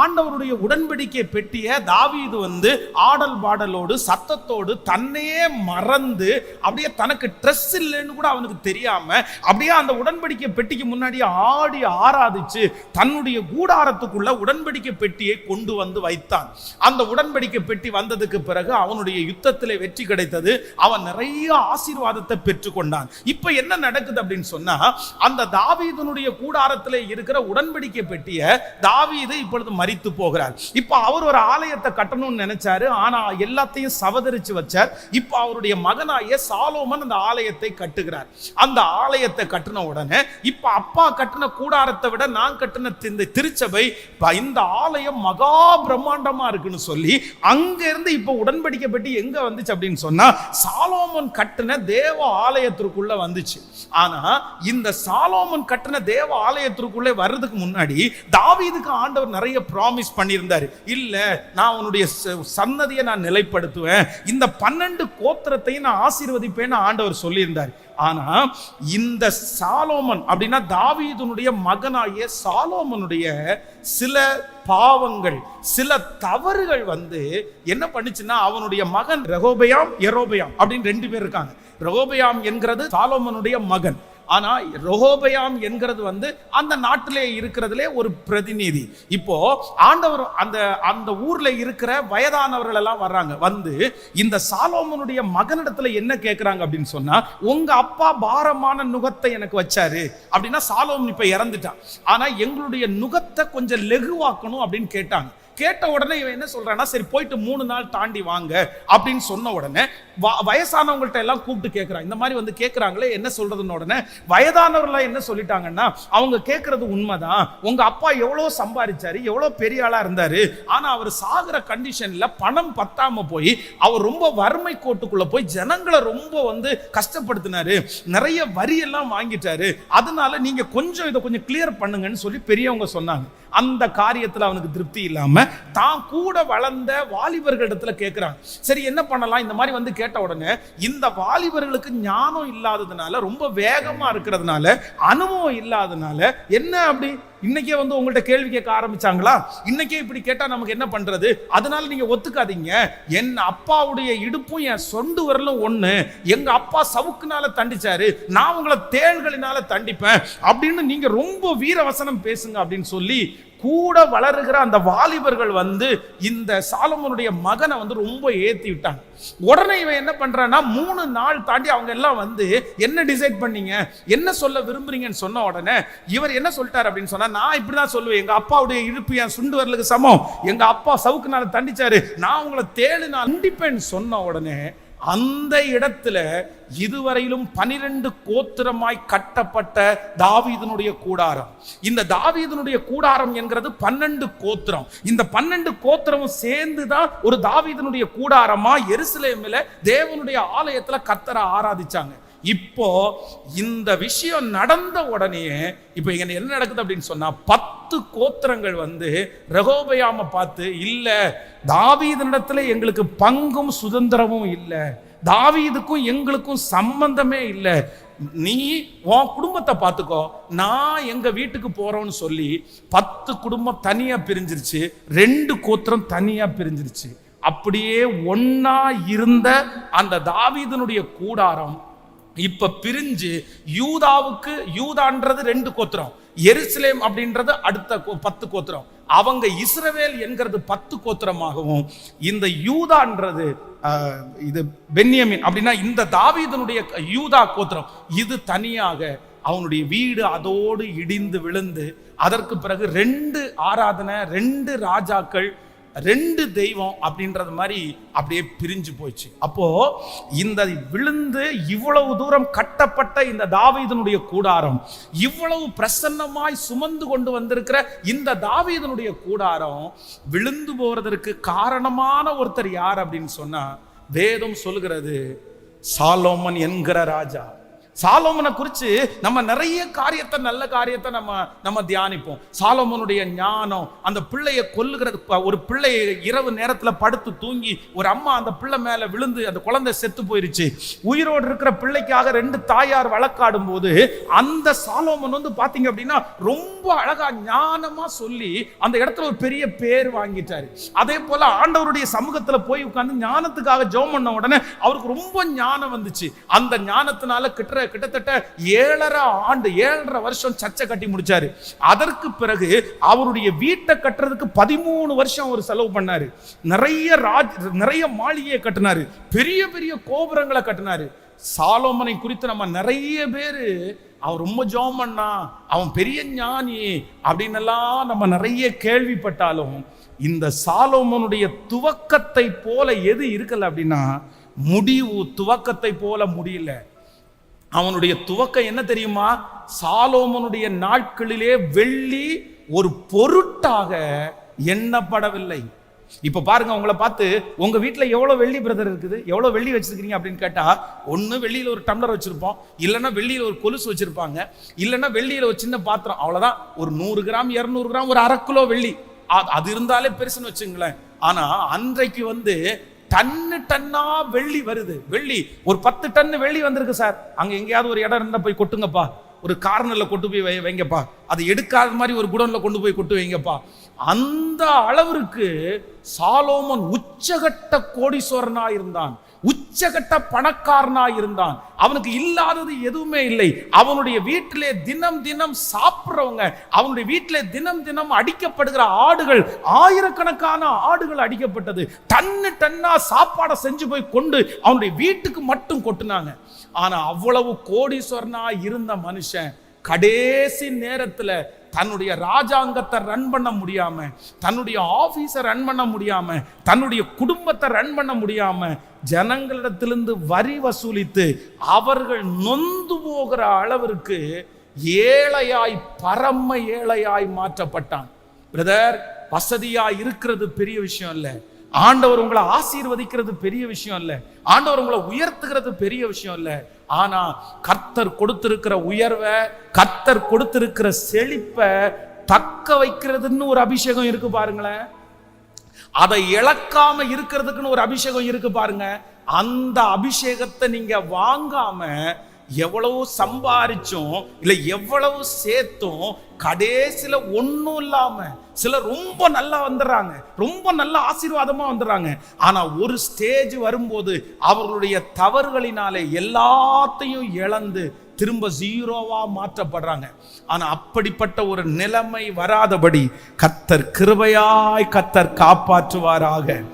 ஆண்டவருடைய உடன்படிக்கை பெட்டியை தாவீது வந்து ஆடல் பாடலோடு சத்தத்தோடு தன்னையே மறந்து அப்படியே தனக்கு ட்ரெஸ் இல்லைன்னு கூட அவனுக்கு தெரியாம அப்படியே அந்த உடன்படிக்கை பெட்டிக்கு முன்னாடி ஆடி ஆராதிச்சு தன்னுடைய கூடாரத்துக்குள்ள உடன்படிக்கை பெட்டியை கொண்டு வந்து வைத்தான். அந்த உடன்படிக்கை பெட்டி வந்ததுக்கு பிறகு அவனுடைய யுத்தத்திலே வெற்றி கிடைத்தது. அவன் நிறைய ஆசீர்வாதத்தை பெற்றுக்கொண்டான். இப்ப என்ன நடக்குது அப்படின்னு சொன்னா அந்த தாவீதனுடைய கூடாரத்தில் இருக்கிற உடன்படிக்கை பெட்டியை தாவீது இப்பொழுது மறித்து போகிறார். இப்ப அவர் ஒரு ஆலயத்தை கட்டணும்னு நினைச்சாரு. ஆனா எல்லாத்தையும் சவதரிச்சு வச்சார். இப்போ அவருடைய மகனாய சாலோமன் அந்த ஆலயத்தை கட்டுகிறார். அந்த ஆலயத்தை கட்டின உடனே இப்ப அப்பா கட்டின கூடாரத்தை விட நான் கட்டின இந்த திருச்சபை இந்த ஆலயம் மகா பிரம்மாண்டமா இருக்குன்னு சொல்லி அங்க இருந்து இப்போ உடன்படிக்கை பெட்டி எங்க வந்துச்சு அப்படின்னு சொன்னா சாலோமன் கட்டின தேவ ஆலயத்திற்குள்ள வந்துச்சு. ஆனா இந்த சாலோமன் கட்டின தேவ ஆலயத்திற்குள்ளே வர்றதுக்கு முன்னாடி தாவீதுக்கு ஆண்டவர் நிறைய ப்ராமிஸ் பண்ணியிருந்தார். இல்லை நான் உன்னுடைய ச- சன்னதியை நான் நிலைப்படுத்துவேன். இந்த பன்னெண்டு கோத்திரத்தையும் நான் ஆசீர்வதிப்பேன்னு ஆண்டவர் சொல்லியிருந்தார். ஆனால் இந்த சாலோமன் அப்படின்னா தாவீதனுடைய மகனாகிய சாலோமனுடைய சில பாவங்கள் சில தவறுகள் வந்து என்ன பண்ணுச்சுன்னா அவனுடைய மகன் ரகோபயாம் எரோபயாம் அப்படின்னு ரெண்டு பேர் இருக்காங்க. ரகோபயாம் என்கிறது சாலோமனுடைய மகன். ஆனால் ரெகோபயாம் என்கிறது வந்து அந்த நாட்டிலே இருக்கிறதுலே ஒரு பிரதிநிதி. இப்போ ஆண்டவர் அந்த அந்த ஊர்ல இருக்கிற வயதானவர்கள் எல்லாம் வர்றாங்க. வந்து இந்த சாலோமனுடைய மகனிடத்துல என்ன கேட்குறாங்க அப்படின்னு சொன்னா உங்க அப்பா பாரமான நுகத்தை எனக்கு வச்சாரு. அப்படின்னா சாலோமன் இப்ப இறந்துட்டான். ஆனா எங்களுடைய நுகத்தை கொஞ்சம் லெகுவாக்கணும் அப்படின்னு கேட்டாங்க. கேட்ட உடனே இவன் என்ன சொல்றான்னா சரி போயிட்டு மூணு நாள் தாண்டி வாங்க அப்படின்னு சொன்ன உடனே வ- வயசானவங்கள்ட்ட எல்லாம் கூப்பிட்டு கேட்கிறான் இந்த மாதிரி வந்து கேட்கிறாங்களே என்ன சொல்றதுன்னு உடனே வயதானவர்கள் என்ன சொல்லிட்டாங்கன்னா அவங்க கேட்கறது உண்மைதான். உங்க அப்பா எவ்வளோ சம்பாதிச்சாரு எவ்வளோ பெரிய ஆளா இருந்தாரு ஆனா அவர் சாகுற கண்டிஷன்ல பணம் பத்தாம போய் அவர் ரொம்ப வறுமை கோட்டுக்குள்ள போய் ஜனங்களை ரொம்ப வந்து கஷ்டப்படுத்தினாரு. நிறைய வரி எல்லாம் வாங்கிட்டாரு. அதனால நீங்க கொஞ்சம் இதை கொஞ்சம் கிளியர் பண்ணுங்கன்னு சொல்லி பெரியவங்க சொன்னாங்க. அந்த காரியத்தில் அவனுக்கு திருப்தி இல்லாம தான் கூட வளர்ந்த வாலிபர்களிடத்துல கேட்கிறான் சரி என்ன பண்ணலாம்? இந்த மாதிரி வந்து கேட்ட உடனே இந்த வாலிபர்களுக்கு ஞானம் இல்லாததுனால ரொம்ப வேகமா இருக்கிறதுனால அனுபவம் இல்லாததுனால என்ன அப்படி? இன்னைக்கே வந்து உங்கள்கிட்ட கேள்வி கேட்க ஆரம்பிச்சாங்களா? இன்னைக்கே இப்படி கேட்டா நமக்கு என்ன பண்றது? அதனால நீங்க ஒத்துக்காதீங்க. என் அப்பாவுடைய இடுப்பும் என் சொண்டு வரலும் ஒண்ணு. எங்க அப்பா சவுக்குனால தண்டிச்சாரு. நான் உங்களை தேள்களினால தண்டிப்பேன். அப்படின்னு நீங்க ரொம்ப வீரவசனம் பேசுங்க அப்படின்னு சொல்லி கூட வளருகிற அந்த வாலிபர்கள் வந்து இந்த சாலமனுடைய மகனை வந்து ரொம்ப ஏத்தி விட்டாங்க. உடனே இவன் என்ன பண்றான்னா மூணு நாள் தாண்டி அவங்க எல்லாம் வந்து என்ன டிசைட் பண்ணீங்க? என்ன சொல்ல விரும்புறீங்கன்னு சொன்ன உடனே இவர் என்ன சொல்லிட்டார் அப்படின்னு சொன்னா நான் இப்படிதான் சொல்லுவேன். எங்க அப்பாவுடைய இழுப்பு என் சுண்டு வரலுக்கு சமம். எங்க அப்பா சவுக்குனால தண்டிச்சாரு. நான் உங்களை தேடு நான் தண்டிப்பேன்னு சொன்ன உடனே அந்த இடத்துல இதுவரையிலும் பனிரெண்டு கோத்திரமாய் கட்டப்பட்ட தாவீதனுடைய கூடாரம். இந்த தாவீதனுடைய கூடாரம் என்கிறது பன்னெண்டு கோத்திரம். இந்த பன்னெண்டு கோத்திரமும் சேர்ந்து தான் ஒரு தாவீதனுடைய கூடாரமா எருசலேமில் தேவனுடைய ஆலயத்துல கத்தரை ஆராதிச்சாங்க. இப்போ இந்த விஷயம் நடந்த உடனே இப்போ இங்க என்ன நடக்குது அப்படின்னு சொன்னா பத்து கோத்திரங்கள் வந்து ரகோபயாம பார்த்து இல்ல தாவீதனிடத்துல எங்களுக்கு பங்கும் சுதந்திரமும் இல்லை. தாவீதுக்கும் எங்களுக்கும் சம்பந்தமே இல்லை. நீ உன் குடும்பத்தை பார்த்துக்கோ. நான் எங்க வீட்டுக்கு போகிறோன்னு சொல்லி பத்து குடும்பம் தனியா பிரிஞ்சிருச்சு. ரெண்டு கோத்திரம் தனியா பிரிஞ்சிருச்சு. அப்படியே ஒன்னா இருந்த அந்த தாவீதனுடைய கூடாரம் இப்ப பிரிஞ்சு யூதாவுக்கு யூதான்றது ரெண்டு கோத்திரம். எருசலேம் அப்படின்றது அடுத்த கோ- பத்து கோத்திரம். அவங்க இஸ்ரவேல் என்கிறது பத்து கோத்திரமாகவும் இந்த யூதான்றது இது பென்யமின் அப்படின்னா இந்த தாவீதனுடைய யூதா கோத்திரம். இது தனியாக அவனுடைய வீடு அதோடு இடிந்து விழுந்து அதற்கு பிறகு ரெண்டு ஆராதனை ரெண்டு ராஜாக்கள் ரெண்டு தெய்வம் அப்படின்றது மாதிரி அப்படியே பிரிஞ்சு போச்சு அப்போ இந்த விழுந்து இவ்வளவு தூரம் கட்டப்பட்ட இந்த தாவீதனுடைய கூடாரம் இவ்வளவு பிரசன்னமாய் சுமந்து கொண்டு வந்திருக்கிற இந்த தாவீதனுடைய கூடாரம் விழுந்து போறதற்கு காரணமான ஒருத்தர் யார் அப்படின்னு சொன்னா வேதம் சொல்கிறது சாலோமன் என்கிற ராஜா. சாலோமனை குறித்து நம்ம நிறைய காரியத்தை நல்ல காரியத்தை நம்ம நம்ம தியானிப்போம். சாலோமனுடைய ஞானம் அந்த பிள்ளையை கொல்லுகிறது ப- ஒரு பிள்ளையை இரவு நேரத்தில் படுத்து தூங்கி ஒரு அம்மா அந்த பிள்ளை மேலே விழுந்து அந்த குழந்தை செத்து போயிருச்சு. உயிரோடு இருக்கிற பிள்ளைக்காக ரெண்டு தாயார் வழக்காடும் போது அந்த சாலோமன் வந்து பார்த்தீங்க அப்படின்னா ரொம்ப அழகா ஞானமாக சொல்லி அந்த இடத்துல ஒரு பெரிய பேர் வாங்கிட்டாரு. அதே போல ஆண்டவருடைய சமூகத்தில் போய் உட்காந்து ஞானத்துக்காக ஜெபம் பண்ண உடனே அவருக்கு ரொம்ப ஞானம் வந்துச்சு. அந்த ஞானத்தினால கிட்ட கிட்டத்தட்ட ஏழரை ஆண்டு ஏழரை வருஷம் சர்ச்சை கட்டி முடிச்சாரு. அதற்கு பிறகு அவருடைய வீட்டை கட்டுறதுக்கு பதிமூணு வருஷம் அவர் செலவு பண்ணாரு. நிறைய ராஜ் நிறைய மாளிகையை கட்டினாரு. பெரிய பெரிய கோபுரங்களை கட்டினாரு. சாலோமனை குறித்து நம்ம நிறைய பேர் அவன் ரொம்ப ஜோம் பண்ணா அவன் பெரிய ஞானி அப்படின்னு எல்லாம் நம்ம நிறைய கேள்விப்பட்டாலும் இந்த சாலோமனுடைய துவக்கத்தை போல எது இருக்கல அப்படின்னா முடிவு துவக்கத்தை போல முடியல. அவனுடைய துவக்கம் என்ன தெரியுமா? சாலோமனுடைய நாட்களிலே வெள்ளி ஒரு பொருட்டாக எண்ணப்படவில்லை. இப்ப பாருங்க உங்களை பார்த்து உங்க வீட்டுல எவ்வளவு வெள்ளி பிரதர் இருக்குது? எவ்வளவு வெள்ளி வச்சிருக்கீங்க அப்படின்னு கேட்டா ஒண்ணு வெள்ளியில ஒரு டம்ளர் வச்சிருப்போம். இல்லைன்னா வெள்ளியில ஒரு கொலுசு வச்சிருப்பாங்க. இல்லைன்னா வெள்ளியில ஒரு சின்ன பாத்திரம். அவ்வளவுதான். ஒரு நூறு கிராம் இருநூறு கிராம் ஒரு அரை கிலோ வெள்ளி. அது இருந்தாலே பெருசுன்னு வச்சுங்களேன். ஆனா அன்றைக்கு வந்து டன்னு டன்னா வெள்ளி வருது. வெள்ளி. ஒரு பத்து டன்னு வெள்ளி வந்திருக்கு சார். அங்க எங்கேயாவது ஒரு இடம் இருந்தா போய் கொட்டுங்கப்பா. ஒரு கார்னர்ல கொண்டு போய் வை வைங்கப்பா. அதை எடுக்காத மாதிரி ஒரு குடோன்ல கொண்டு போய் கொட்டு வைங்கப்பா. அந்த அளவிற்கு சாலோமன் உச்சகட்ட கோடீஸ்வரனா இருந்தான். உச்சகட்ட பணக்காரனா இருந்தான். அவனுக்கு இல்லாதது எதுவுமே இல்லை. அவனுடைய வீட்டிலே தினம் தினம் சாப்பிட்றவங்க அவனுடைய வீட்டிலே தினம் தினம் அடிக்கப்படுகிற ஆடுகள் ஆயிரக்கணக்கான ஆடுகள் அடிக்கப்பட்டது. டன்னு டன்னா சாப்பாடை செஞ்சு போய் கொண்டு அவனுடைய வீட்டுக்கு மட்டும் கொட்டினாங்க. ஆனா அவ்வளவு கோடீஸ்வரனா இருந்த மனுஷன் கடைசி நேரத்துல தன்னுடைய ராஜாங்கத்தை ரன் பண்ண முடியாம தன்னுடைய ஆஃபீஸை ரன் பண்ண முடியாம தன்னுடைய குடும்பத்தை ரன் பண்ண முடியாம ஜனங்களிடத்திலிருந்து வரி வசூலித்து அவர்கள் நொந்து போகிற அளவிற்கு ஏழையாய் பரம ஏழையாய் மாற்றப்பட்டான். பிரதர் வசதியா இருக்கிறது பெரிய விஷயம் இல்லை. ஆண்டவர் உங்களை ஆசீர்வதிக்கிறது பெரிய விஷயம் இல்ல. ஆண்டவர் உங்களை உயர்த்துகிறது பெரிய விஷயம் இல்ல. ஆனா கர்த்தர் கொடுத்திருக்கிற உயர்வை கர்த்தர் கொடுத்திருக்கிற செழிப்பை தக்க வைக்கிறதுன்னு ஒரு அபிஷேகம் இருக்கு பாருங்களேன். அதை இழக்காம இருக்கிறதுக்குன்னு ஒரு அபிஷேகம் இருக்கு பாருங்க. அந்த அபிஷேகத்தை நீங்க வாங்காம எவ்வளவு சம்பாரிச்சோம் இல்லை எவ்வளவு சேர்த்தும் கடைசியில ஒன்றும் இல்லாமல் சிலர் ரொம்ப நல்லா வந்துடுறாங்க. ரொம்ப நல்ல ஆசீர்வாதமாக வந்துடுறாங்க. ஆனால் ஒரு ஸ்டேஜ் வரும்போது அவர்களுடைய தவறுகளினாலே எல்லாத்தையும் இழந்து திரும்ப ஜீரோவா மாற்றப்படுறாங்க. ஆனா அப்படிப்பட்ட ஒரு நிலைமை வராதபடி கத்தர் கிருபையாய் கத்தர் காப்பாற்றுவாராக.